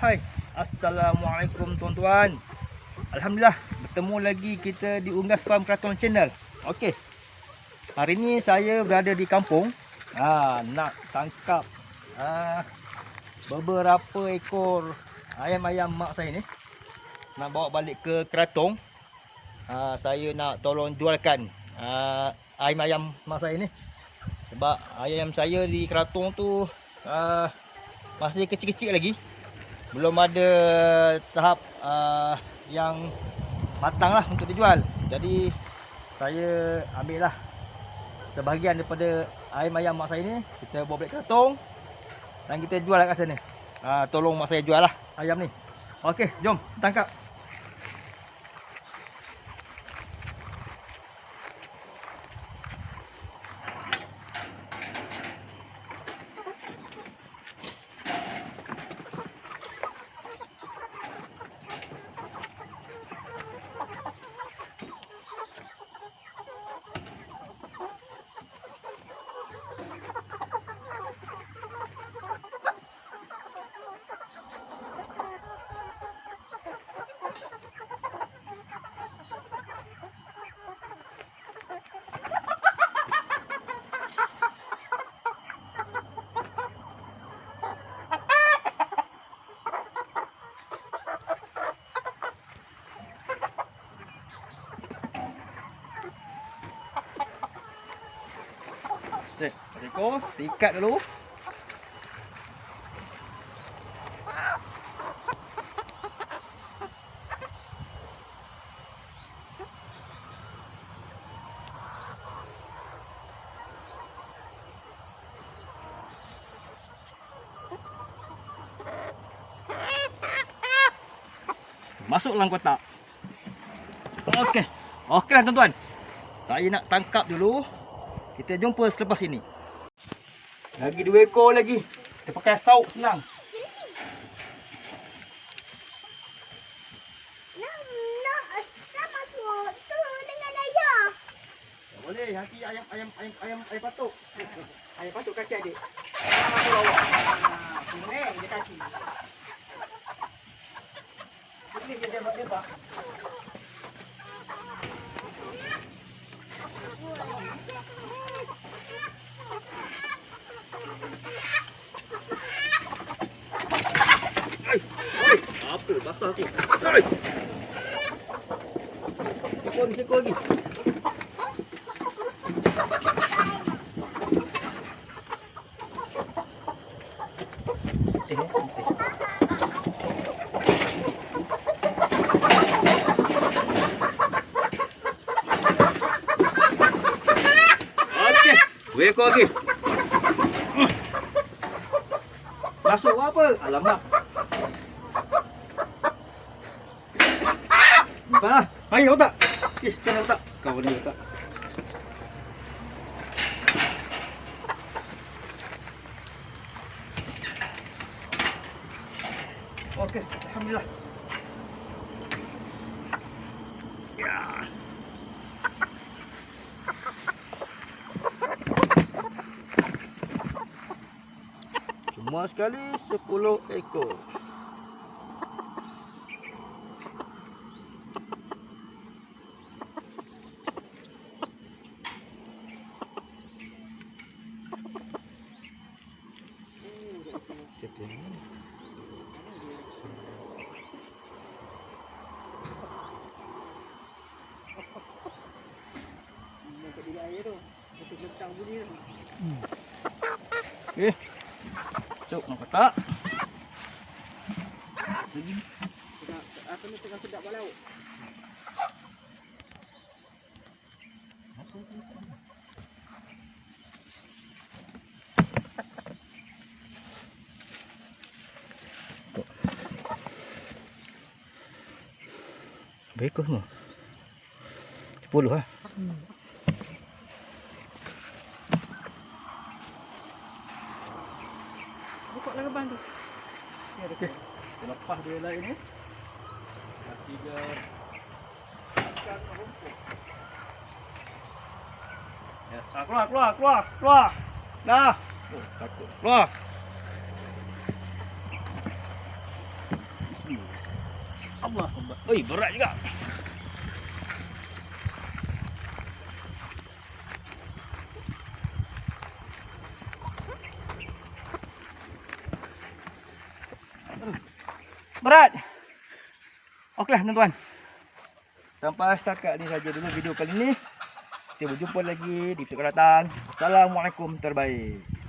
Hai, Assalamualaikum tuan-tuan. Alhamdulillah, bertemu lagi kita di Unggas Farm Kraton Channel. Okey. Hari ni saya berada di kampung. Ha, nak tangkap ha, beberapa ekor ayam-ayam mak saya ni. Nak bawa balik ke Kraton. Ha, saya nak tolong jualkan ha, ayam-ayam mak saya ni. Sebab ayam saya di Kraton tu uh, masih kecil-kecil lagi. Belum ada tahap uh, yang matang lah untuk dijual. Jadi saya ambil lah sebahagian daripada ayam-ayam mak saya ni. Kita bawa balik Kraton dan kita jual kat sana. Uh, tolong mak saya jual lah ayam ni. Okey, jom tangkap. Kita ikat dulu. Masuk dalam kotak. Okey. Okeylah tuan-tuan. Saya nak tangkap dulu. Kita jumpa selepas ini. Lagi dua ekor lagi. Kita pakai sauk senang. Boleh, nanti ayam ayam ayam ayam ayam patuk. Ayam patuk kaki adik. Ah, Masuk bawah. Ah, Kuning dia kaki. Ini dia dia dia bak. Ai, ai, apa basah tu? Ai. Sekor lagi, sekor lagi. Putih, eh, putih. Okey, ekor lagi. Masuk apa? Alamak. Salah. Ayo otak. Ish, sana otak. Kau ni otak. Okey, alhamdulillah. Semua sekali 10 ekor. Okey. Cuk nak kotak. Lagi. Apa ni tengah sedap balau? Baik ke semua? 10 lah. Buka lah ban tu. Okey. Kita lepas dia lain ni. Dah tiga. Ya, ah, keluar, keluar, keluar, keluar. Dah. Oh, takut. Keluar. Allah. Oi, berat juga. Berat. Okeylah tuan-tuan. Sampai setakat ni saja dulu video kali ni. Kita berjumpa lagi di video akan datang. Assalamualaikum terbaik.